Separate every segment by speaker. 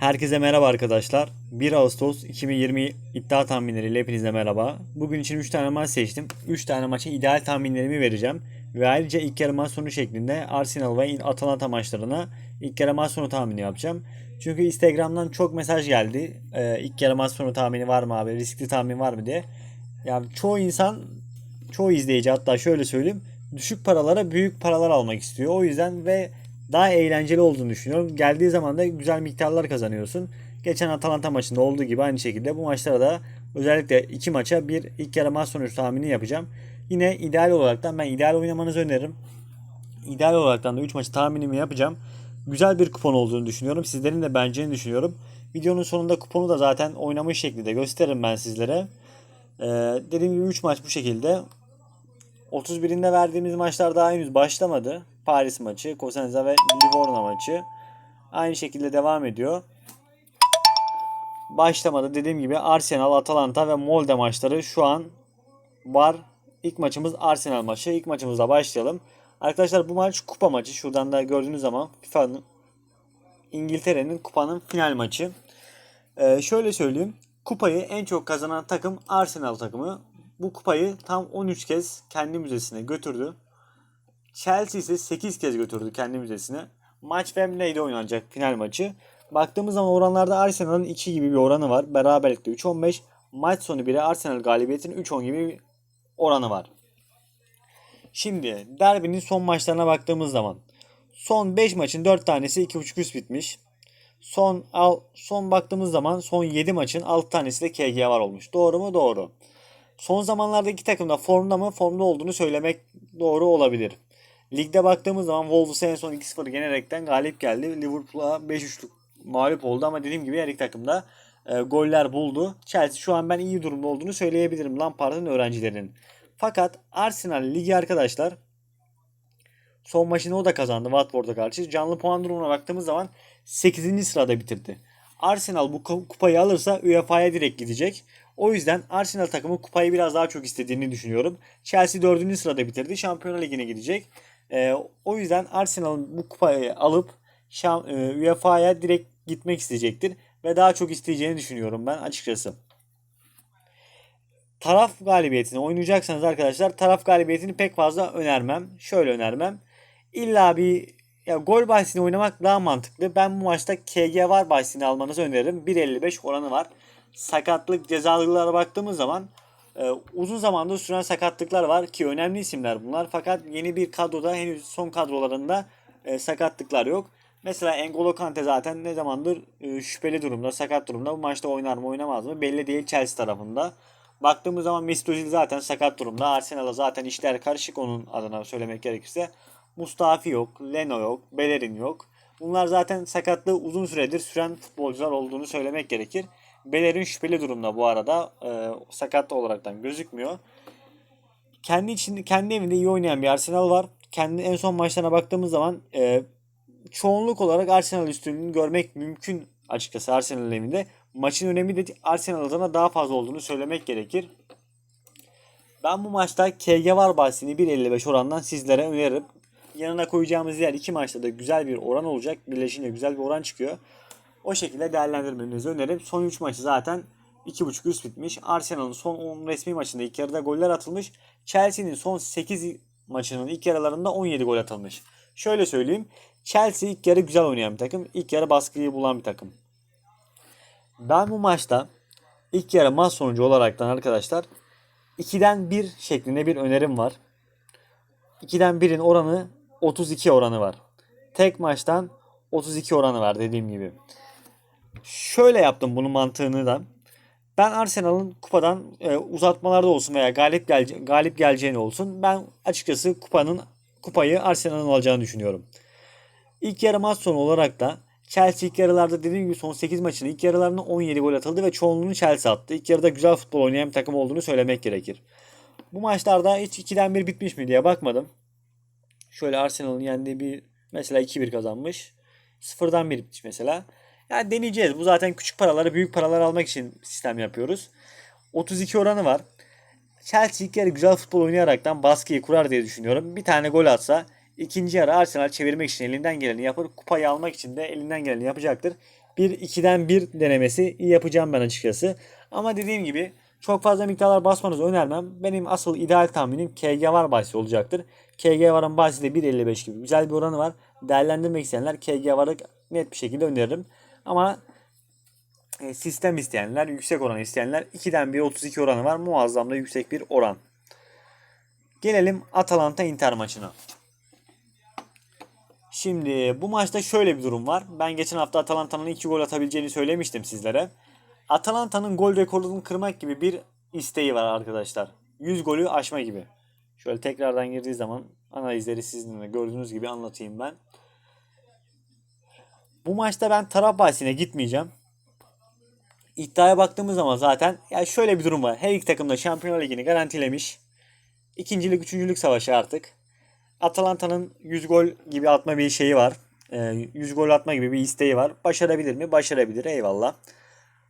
Speaker 1: Herkese merhaba arkadaşlar. 1 Ağustos 2020 iddia tahminleriyle hepinize merhaba. Bugün için 3 tane maç seçtim. 3 tane maça ideal tahminlerimi vereceğim. Ve ayrıca ilk yarı maç sonu şeklinde Arsenal ve Atalanta maçlarına ilk yarı maç sonu tahmini yapacağım. Çünkü Instagram'dan çok mesaj geldi. Ee, ilk yarı maç sonu tahmini var mı abi? Riskli tahmin var mı diye. Yani çoğu insan, çoğu izleyici hatta şöyle söyleyeyim. Düşük paralara büyük paralar almak istiyor. O yüzden ve daha eğlenceli olduğunu düşünüyorum. Geldiği zaman da güzel miktarlar kazanıyorsun. Geçen Atalanta maçında olduğu gibi aynı şekilde bu maçlara da özellikle iki maça bir ilk yarı maç sonucu tahmini yapacağım. Yine ideal olaraktan ben ideal oynamanızı öneririm. İdeal olaraktan da 3 maçı tahminimi yapacağım. Güzel bir kupon olduğunu düşünüyorum. Sizlerin de beğeneceğini düşünüyorum. Videonun sonunda kuponu da zaten oynamış şekilde gösteririm ben sizlere. Ee, dediğim gibi 3 maç bu şekilde. 31'inde verdiğimiz maçlar daha henüz başlamadı. Paris maçı, Cosenza ve Livorno maçı. Aynı şekilde devam ediyor. Başlamadı. Dediğim gibi Arsenal, Atalanta ve Molde maçları şu an var. İlk maçımız Arsenal maçı. İlk maçımızla başlayalım. Arkadaşlar bu maç kupa maçı. Şuradan da gördüğünüz zaman FIFA'nın İngiltere'nin kupanın final maçı. Ee, şöyle söyleyeyim. Kupayı en çok kazanan takım Arsenal takımı. Bu kupayı tam 13 kez kendi müzesine götürdü. Chelsea ise 8 kez götürdü kendi müzesine. Maç Wembley'de oynanacak final maçı. Baktığımız zaman oranlarda Arsenal'ın 2 gibi bir oranı var. Beraberlikte 3.15. Maç sonu bile Arsenal galibiyetinin 3.10 gibi bir oranı var. Şimdi derbinin son maçlarına baktığımız zaman son 5 maçın 4 tanesi 2.5 üst bitmiş. Son al, son baktığımız zaman son 7 maçın 6 tanesi de KG var olmuş. Doğru mu? Doğru. Son zamanlarda iki takım da formda mı? Formda olduğunu söylemek doğru olabilir. Ligde baktığımız zaman Wolves en son 2-0 generekten galip geldi. Liverpool'a 5-3'lük mağlup oldu ama dediğim gibi her iki takım da e, goller buldu. Chelsea şu an ben iyi durumda olduğunu söyleyebilirim Lampard'ın öğrencilerinin. Fakat Arsenal ligi arkadaşlar son maçını o da kazandı Watford'a karşı. Canlı puan durumuna baktığımız zaman 8. sırada bitirdi. Arsenal bu kupayı alırsa UEFA'ya direkt gidecek. O yüzden Arsenal takımı kupayı biraz daha çok istediğini düşünüyorum. Chelsea 4. sırada bitirdi. Şampiyonlar Ligi'ne gidecek. Ee, o yüzden Arsenal'ın bu kupayı alıp şam, e, UEFA'ya direkt gitmek isteyecektir. Ve daha çok isteyeceğini düşünüyorum ben açıkçası. Taraf galibiyetini oynayacaksanız arkadaşlar taraf galibiyetini pek fazla önermem. Şöyle önermem. İlla bir ya gol bahisini oynamak daha mantıklı. Ben bu maçta KG var bahisini almanızı öneririm. 1.55 oranı var. Sakatlık cezalılara baktığımız zaman e, uzun zamandır süren sakatlıklar var ki önemli isimler bunlar. Fakat yeni bir kadroda henüz son kadrolarında e, sakatlıklar yok. Mesela Engolo Kante zaten ne zamandır e, şüpheli durumda, sakat durumda. Bu maçta oynar mı oynamaz mı belli değil Chelsea tarafında. Baktığımız zaman Mesut zaten sakat durumda. Arsenal'da zaten işler karışık onun adına söylemek gerekirse. Mustafi yok, Leno yok, Bellerin yok. Bunlar zaten sakatlığı uzun süredir süren futbolcular olduğunu söylemek gerekir. Bellerin şüpheli durumda bu arada. E, sakat olaraktan gözükmüyor. Kendi için kendi evinde iyi oynayan bir Arsenal var. Kendi en son maçlarına baktığımız zaman e, çoğunluk olarak Arsenal üstünlüğünü görmek mümkün açıkçası Arsenal evinde. Maçın önemi de Arsenal adına daha fazla olduğunu söylemek gerekir. Ben bu maçta KG var bahsini 1.55 orandan sizlere öneririm. Yanına koyacağımız diğer iki maçta da güzel bir oran olacak. Birleşince güzel bir oran çıkıyor. O şekilde değerlendirmenizi öneririm. Son 3 maçı zaten 2.5 üst bitmiş. Arsenal'ın son 10 resmi maçında ilk yarıda goller atılmış. Chelsea'nin son 8 maçının ilk yarılarında 17 gol atılmış. Şöyle söyleyeyim. Chelsea ilk yarı güzel oynayan bir takım. İlk yarı baskıyı bulan bir takım. Ben bu maçta ilk yarı maç sonucu olaraktan arkadaşlar 2'den 1 şeklinde bir önerim var. 2'den 1'in oranı 32 oranı var. Tek maçtan 32 oranı var dediğim gibi. Şöyle yaptım bunun mantığını da. Ben Arsenal'ın kupadan e, uzatmalarda olsun veya galip gel galip geleceğini olsun. Ben açıkçası kupanın kupayı Arsenal'ın alacağını düşünüyorum. İlk yarı maç sonu olarak da Chelsea ilk yarılarda dediğim gibi son 8 maçın ilk yarılarında 17 gol atıldı ve çoğunluğunu Chelsea attı. İlk yarıda güzel futbol oynayan bir takım olduğunu söylemek gerekir. Bu maçlarda hiç 2'den 1 bitmiş mi diye bakmadım. Şöyle Arsenal'ın yendiği bir mesela 2-1 kazanmış. 0'dan 1 bitmiş mesela. Yani deneyeceğiz. Bu zaten küçük paraları büyük paralar almak için sistem yapıyoruz. 32 oranı var. Chelsea ilk yarı güzel futbol oynayaraktan baskıyı kurar diye düşünüyorum. Bir tane gol atsa İkinci yarı Arsenal çevirmek için elinden geleni yapıp kupayı almak için de elinden geleni yapacaktır. Bir 2'den 1 denemesi yapacağım ben açıkçası. Ama dediğim gibi çok fazla miktarlar basmanızı önermem. Benim asıl ideal tahminim KG var bahsi olacaktır. KG varın bahsi de 1.55 gibi güzel bir oranı var. Değerlendirmek isteyenler KG varı net bir şekilde öneririm. Ama e, sistem isteyenler, yüksek oran isteyenler 2'den 1.32 oranı var. Muazzam da yüksek bir oran. Gelelim Atalanta Inter maçına. Şimdi bu maçta şöyle bir durum var. Ben geçen hafta Atalanta'nın 2 gol atabileceğini söylemiştim sizlere. Atalanta'nın gol rekorunu kırmak gibi bir isteği var arkadaşlar. 100 golü aşma gibi. Şöyle tekrardan girdiği zaman analizleri sizinle gördüğünüz gibi anlatayım ben. Bu maçta ben taraf bahsine gitmeyeceğim. İddiaya baktığımız zaman zaten ya şöyle bir durum var. Her iki takım da Şampiyonlar Ligi'ni garantilemiş. İkincilik, üçüncülük savaşı artık. Atalanta'nın 100 gol gibi atma bir şeyi var. Ee, 100 gol atma gibi bir isteği var. Başarabilir mi? Başarabilir. Eyvallah.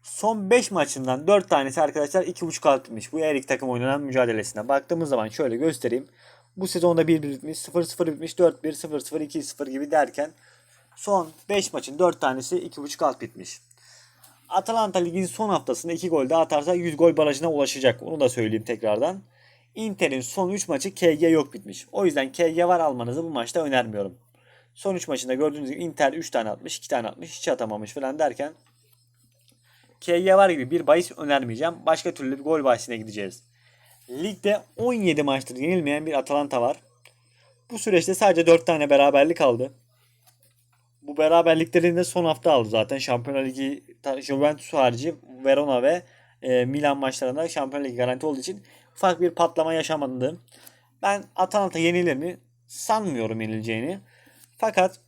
Speaker 1: Son 5 maçından 4 tanesi arkadaşlar 2.5 atmış. Bu her iki takım oynanan mücadelesine. Baktığımız zaman şöyle göstereyim. Bu sezonda 1-1 bitmiş, 0-0 bitmiş, 4-1, 0-0, 2-0 gibi derken son 5 maçın 4 tanesi 2.5 alt bitmiş. Atalanta ligin son haftasında 2 gol daha atarsa 100 gol barajına ulaşacak. Onu da söyleyeyim tekrardan. Inter'in son 3 maçı KG yok bitmiş. O yüzden KG var almanızı bu maçta önermiyorum. Son 3 maçında gördüğünüz gibi Inter 3 tane atmış, 2 tane atmış, hiç atamamış falan derken KG var gibi bir bahis önermeyeceğim. Başka türlü bir gol bahisine gideceğiz. Ligde 17 maçtır yenilmeyen bir Atalanta var. Bu süreçte sadece 4 tane beraberlik aldı. Bu beraberliklerini de son hafta aldı zaten. Şampiyonlar Ligi Juventus harici Verona ve e, Milan maçlarında Şampiyonlar Ligi garanti olduğu için ufak bir patlama yaşamadı. Ben Atalanta yenilir mi? Sanmıyorum yenileceğini. Fakat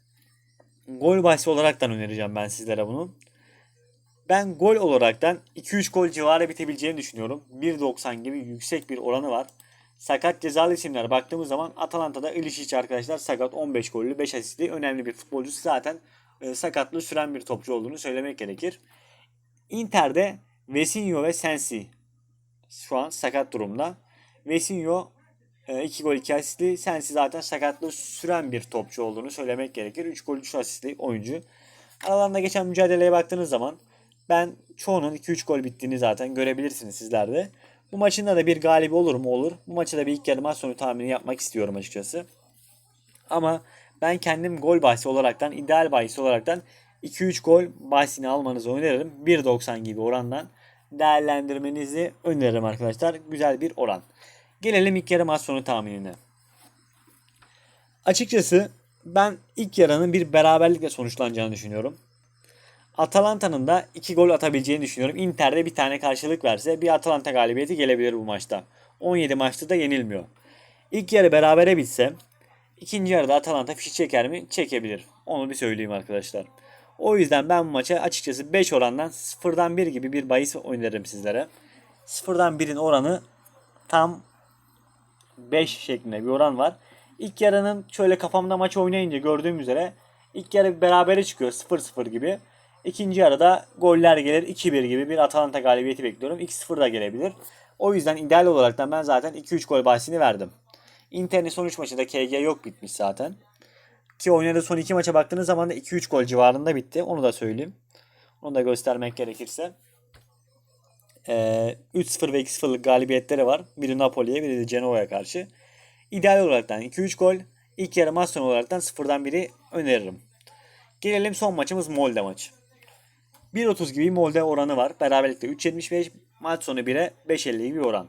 Speaker 1: gol bahsi olaraktan önereceğim ben sizlere bunu. Ben gol olaraktan 2-3 gol civarı bitebileceğini düşünüyorum. 1.90 gibi yüksek bir oranı var. Sakat cezalı isimler baktığımız zaman Atalanta'da Ilicic arkadaşlar sakat 15 gollü 5 asistli önemli bir futbolcu. Zaten e, sakatlığı süren bir topçu olduğunu söylemek gerekir. Inter'de Vesinho ve Sensi şu an sakat durumda. Vesinho 2 gol 2 asistli. Sensi zaten sakatlığı süren bir topçu olduğunu söylemek gerekir. 3 gol 3 asistli oyuncu. Aralarında geçen mücadeleye baktığınız zaman ben çoğunun 2-3 gol bittiğini zaten görebilirsiniz sizler de. Bu maçında da bir galibi olur mu? Olur. Bu maçta da bir ilk yarı maç sonu tahmini yapmak istiyorum açıkçası. Ama ben kendim gol bahsi olaraktan, ideal bahsi olaraktan 2-3 gol bahsini almanızı öneririm. 1.90 gibi orandan değerlendirmenizi öneririm arkadaşlar. Güzel bir oran. Gelelim ilk yarı maç sonu tahminine. Açıkçası ben ilk yarının bir beraberlikle sonuçlanacağını düşünüyorum. Atalanta'nın da 2 gol atabileceğini düşünüyorum. Inter'de bir tane karşılık verse bir Atalanta galibiyeti gelebilir bu maçta. 17 maçta da yenilmiyor. İlk yarı berabere bitse ikinci yarıda Atalanta fişi çeker mi? Çekebilir. Onu bir söyleyeyim arkadaşlar. O yüzden ben bu maça açıkçası 5 orandan 0'dan 1 gibi bir bahis oynarım sizlere. 0'dan 1'in oranı tam 5 şeklinde bir oran var. İlk yarının şöyle kafamda maç oynayınca gördüğüm üzere ilk yarı berabere çıkıyor 0-0 gibi. İkinci yarıda goller gelir 2-1 gibi bir Atalanta galibiyeti bekliyorum. 2-0 da gelebilir. O yüzden ideal olarak da ben zaten 2-3 gol bahsini verdim. Inter'in son 3 maçında KG yok bitmiş zaten. Ki oynadığı son 2 maça baktığınız zaman da 2-3 gol civarında bitti. Onu da söyleyeyim. Onu da göstermek gerekirse. Ee, 3-0 ve 2-0'lık galibiyetleri var. Biri Napoli'ye biri de Genoa'ya karşı. İdeal olaraktan 2-3 gol. İlk yarı maç sonu olaraktan 0'dan biri öneririm. Gelelim son maçımız Molde maçı. 1.30 gibi Molde oranı var. Beraberlikte 3.75 maç sonu 1'e 5.50 gibi oran.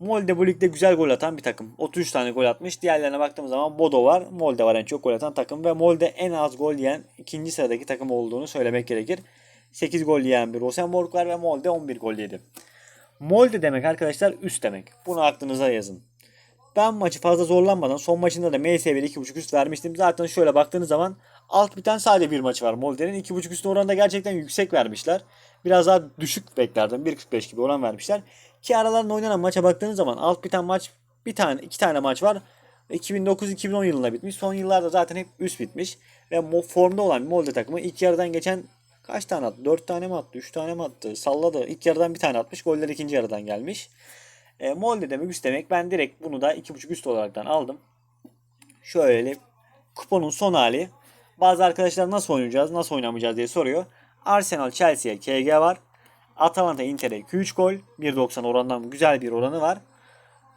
Speaker 1: Molde bu ligde güzel gol atan bir takım. 33 tane gol atmış. Diğerlerine baktığımız zaman Bodo var. Molde var en çok gol atan takım. Ve Molde en az gol yiyen ikinci sıradaki takım olduğunu söylemek gerekir. 8 gol yiyen bir Rosenborg var ve Molde 11 gol yedi. Molde demek arkadaşlar üst demek. Bunu aklınıza yazın. Ben maçı fazla zorlanmadan son maçında da MSV'de 2.5 üst vermiştim. Zaten şöyle baktığınız zaman alt biten sadece bir maçı var Molde'nin. 2.5 üstün oranında gerçekten yüksek vermişler. Biraz daha düşük beklerdim. 1.45 gibi oran vermişler. Ki aralarında oynanan maça baktığınız zaman alt biten maç bir tane iki tane maç var. 2009-2010 yılında bitmiş. Son yıllarda zaten hep üst bitmiş. Ve formda olan Molde takımı ilk yarıdan geçen kaç tane attı? 4 tane mi attı? 3 tane mi attı? Salladı. İlk yarıdan bir tane atmış. Goller ikinci yarıdan gelmiş. E, Molde demek üst demek. Ben direkt bunu da 2.5 üst olaraktan aldım. Şöyle kuponun son hali. Bazı arkadaşlar nasıl oynayacağız, nasıl oynamayacağız diye soruyor. Arsenal Chelsea'ye KG var. Atalanta Inter'e 2-3 gol. 1.90 orandan güzel bir oranı var.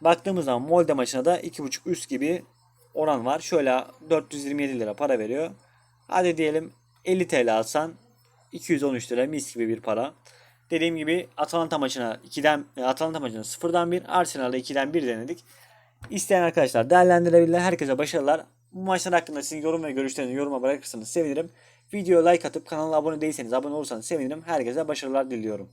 Speaker 1: Baktığımız zaman Molde maçına da 2.5 üst gibi oran var. Şöyle 427 lira para veriyor. Hadi diyelim 50 TL alsan 213 lira mis gibi bir para. Dediğim gibi Atalanta maçına 2'den e, Atalanta maçına 0'dan 1, Arsenal'da 2'den 1 denedik. İsteyen arkadaşlar değerlendirebilirler. Herkese başarılar. Bu maçlar hakkında sizin yorum ve görüşlerinizi yoruma bırakırsanız sevinirim. Videoya like atıp kanala abone değilseniz abone olursanız sevinirim. Herkese başarılar diliyorum.